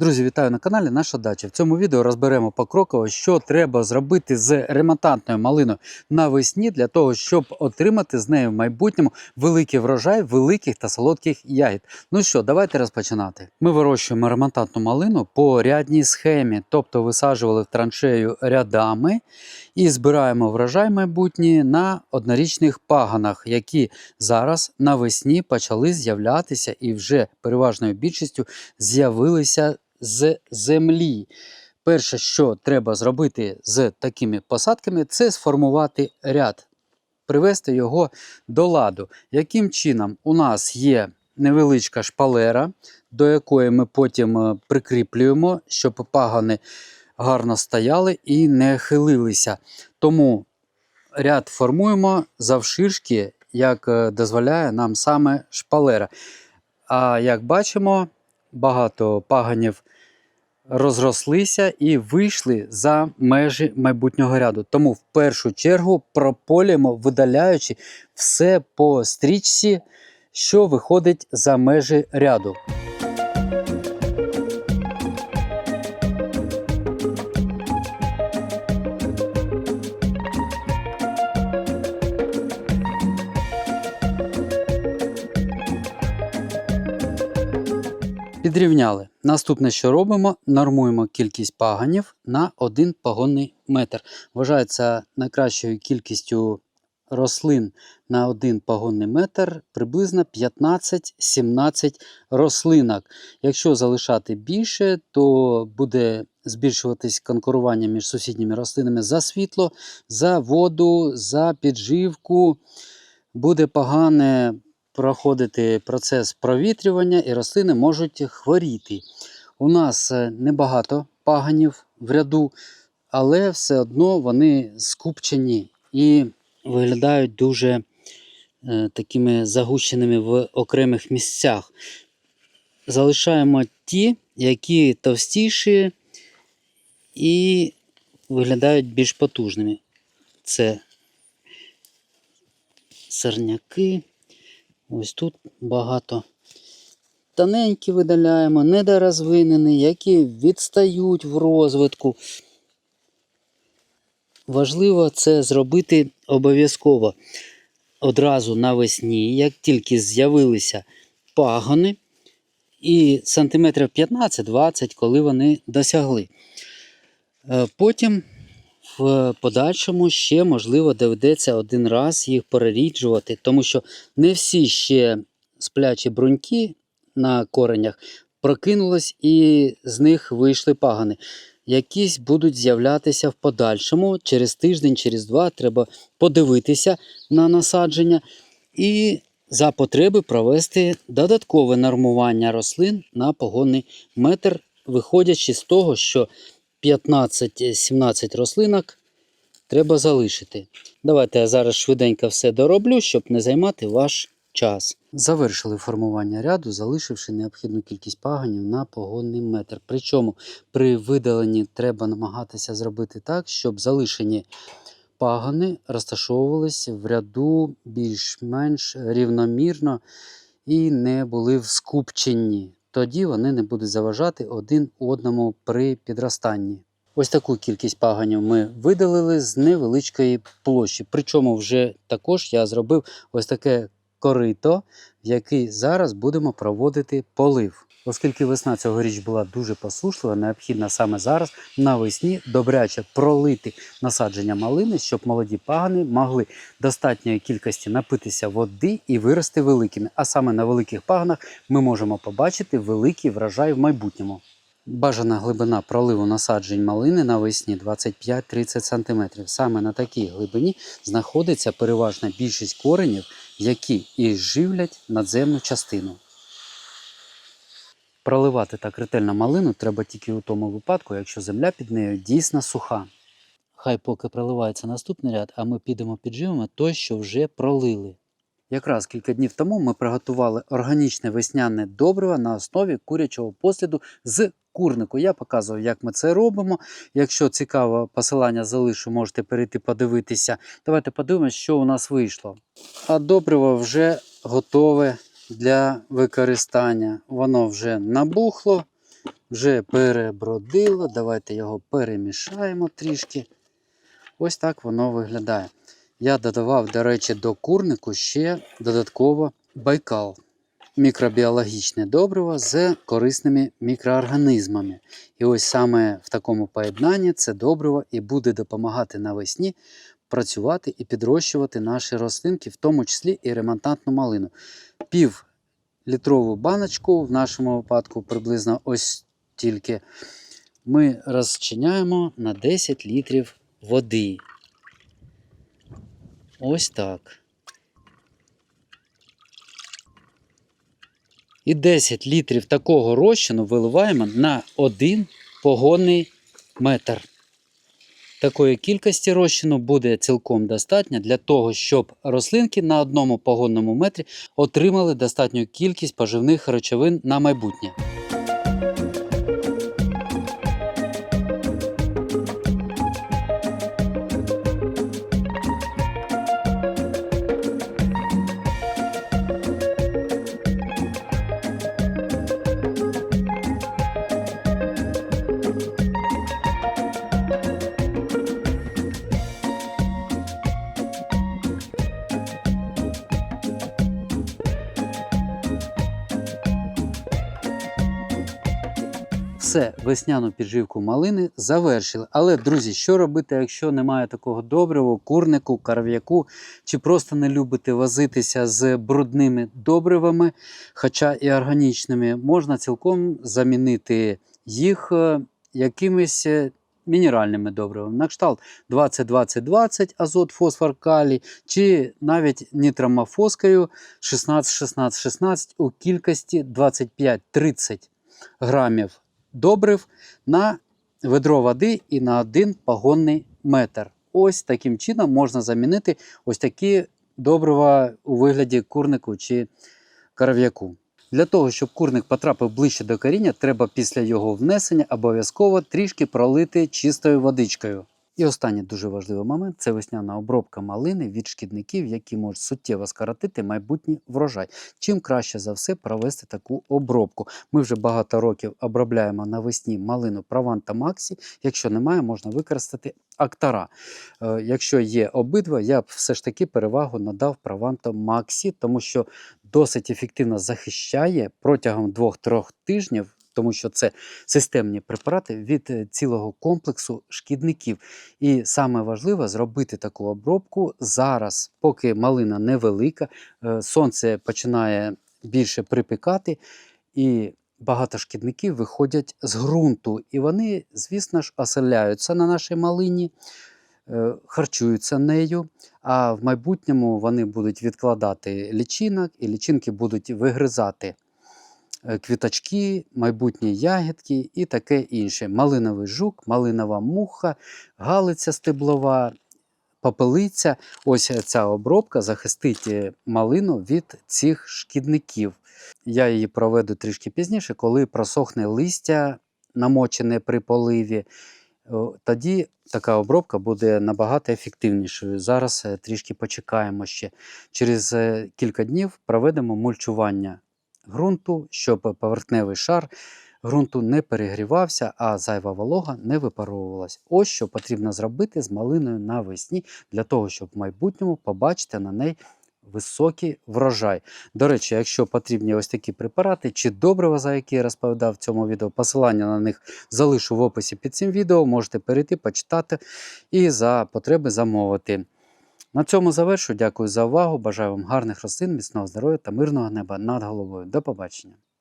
Друзі, вітаю на каналі Наша Дача. В цьому відео розберемо покроково, що треба зробити з ремонтантною малиною навесні для того, щоб отримати з нею в майбутньому великий врожай великих та солодких ягід. Ну що, давайте розпочинати. Ми вирощуємо ремонтантну малину по рядній схемі, тобто висаджували в траншею рядами і збираємо врожай майбутній на однорічних паганах, які зараз навесні почали з'являтися і вже переважною більшістю з'явилися з землі. Перше, що треба зробити з такими посадками, це сформувати ряд, привести його до ладу. Яким чином у нас є невеличка шпалера, до якої ми потім е, прикріплюємо, щоб пагани гарно стояли і не хилилися. Тому ряд формуємо завширшки, як е, дозволяє нам саме шпалера. А як бачимо, багато паганів розрослися і вийшли за межі майбутнього ряду. Тому в першу чергу прополюємо, видаляючи все по стрічці, що виходить за межі ряду. Підрівняли. Наступне, що робимо, нормуємо кількість паганів на один пагонний метр. Вважається найкращою кількістю рослин на один пагонний метр приблизно 15-17 рослинок. Якщо залишати більше, то буде збільшуватись конкурування між сусідніми рослинами за світло, за воду, за підживку. Буде погане проходити процес провітрювання і рослини можуть хворіти. У нас е, небагато паганів в ряду, але все одно вони скупчені і виглядають дуже е, такими загущеними в окремих місцях. Залишаємо ті, які товстіші і виглядають більш потужними. Це сорняки. Ось тут багато тоненькі видаляємо, недорозвинені, які відстають в розвитку. Важливо це зробити обов'язково одразу навесні, як тільки з'явилися пагони, і сантиметрів 15-20, коли вони досягли. Е, Потім в подальшому ще, можливо, доведеться один раз їх переріджувати, тому що не всі ще сплячі бруньки на коренях прокинулись і з них вийшли пагани. Якісь будуть з'являтися в подальшому. Через тиждень, через два треба подивитися на насадження і за потреби провести додаткове нормування рослин на погонний метр, виходячи з того, що 15-17 рослинок треба залишити. Давайте я зараз швиденько все дороблю, щоб не займати ваш час. Завершили формування ряду, залишивши необхідну кількість паганів на погонний метр. Причому при видаленні треба намагатися зробити так, щоб залишені пагани розташовувалися в ряду більш-менш рівномірно і не були в скупченні. Тоді вони не будуть заважати один одному при підростанні. Ось таку кількість паганів ми видалили з невеличкої площі. Причому вже також я зробив ось таке корито, в який зараз будемо проводити полив. Оскільки весна цьогоріч була дуже посушлива, необхідно саме зараз навесні добряче пролити насадження малини, щоб молоді пагани могли достатньої кількості напитися води і вирости великими. А саме на великих паганах ми можемо побачити великий врожай в майбутньому. Бажана глибина проливу насаджень малини навесні 25-30 см. Саме на такій глибині знаходиться переважна більшість коренів, які і живлять надземну частину. Проливати так ретельно малину треба тільки у тому випадку, якщо земля під нею дійсно суха. Хай поки проливається наступний ряд, а ми підемо підживимо той, що вже пролили. Якраз кілька днів тому ми приготували органічне весняне добриво на основі курячого посліду з курнику. Я показував, як ми це робимо. Якщо цікаво, посилання залишу, можете перейти подивитися. Давайте подивимося, що у нас вийшло. А добриво вже готове для використання. Воно вже набухло, вже перебродило. Давайте його перемішаємо трішки. Ось так воно виглядає. Я додавав, до речі, до курнику ще додатково байкал. Мікробіологічне добриво з корисними мікроорганізмами. І ось саме в такому поєднанні це добриво і буде допомагати навесні працювати і підрощувати наші рослинки, в тому числі і ремонтантну малину. Пів літрову баночку, в нашому випадку приблизно ось тільки, ми розчиняємо на 10 літрів води. Ось так. І 10 літрів такого розчину виливаємо на один погонний метр. Такої кількості розчину буде цілком достатньо для того, щоб рослинки на одному погонному метрі отримали достатню кількість поживних речовин на майбутнє. Все, весняну підживку малини завершили. Але, друзі, що робити, якщо немає такого добрива, курнику, карв'яку, чи просто не любите возитися з брудними добривами, хоча і органічними, можна цілком замінити їх е, якимись е, мінеральними добривами. На кшталт 20-20-20 азот, фосфор, калій, чи навіть нітромофоскою 16-16-16 у кількості 25-30 грамів добрив на ведро води і на один погонний метр. Ось таким чином можна замінити ось такі добрива у вигляді курнику чи коров'яку. Для того, щоб курник потрапив ближче до коріння, треба після його внесення обов'язково трішки пролити чистою водичкою. І останній дуже важливий момент це весняна обробка малини від шкідників, які можуть суттєво скоротити майбутній врожай. Чим краще за все провести таку обробку. Ми вже багато років обробляємо навесні малину Прованта Максі. Якщо немає, можна використати Актара. Е, Якщо є обидва, я б все ж таки перевагу надав Прованто Максі, тому що досить ефективно захищає протягом 2-3 тижнів. Тому що це системні препарати від е, цілого комплексу шкідників. І саме важливо зробити таку обробку зараз, поки малина невелика, е, сонце починає більше припікати, і багато шкідників виходять з ґрунту. І вони, звісно ж, оселяються на нашій малині, е, харчуються нею. А в майбутньому вони будуть відкладати лічинок, і лічинки будуть вигризати квіточки, майбутні ягідки і таке інше. Малиновий жук, малинова муха, галиця стеблова, попелиця. Ось ця обробка захистить е, малину від цих шкідників. Я її проведу трішки пізніше, коли просохне листя, намочене при поливі. Тоді така обробка буде набагато ефективнішою. Зараз е, трішки почекаємо ще. Через е, кілька днів проведемо мульчування ґрунту, щоб поверхневий шар ґрунту не перегрівався, а зайва волога не випаровувалась. Ось що потрібно зробити з малиною навесні для того, щоб в майбутньому побачити на неї високий врожай. До речі, якщо потрібні ось такі препарати чи добрива, за які я розповідав в цьому відео, посилання на них залишу в описі під цим відео. Можете перейти, почитати і за потреби замовити. На цьому завершу. Дякую за увагу. Бажаю вам гарних рослин, міцного здоров'я та мирного неба над головою. До побачення.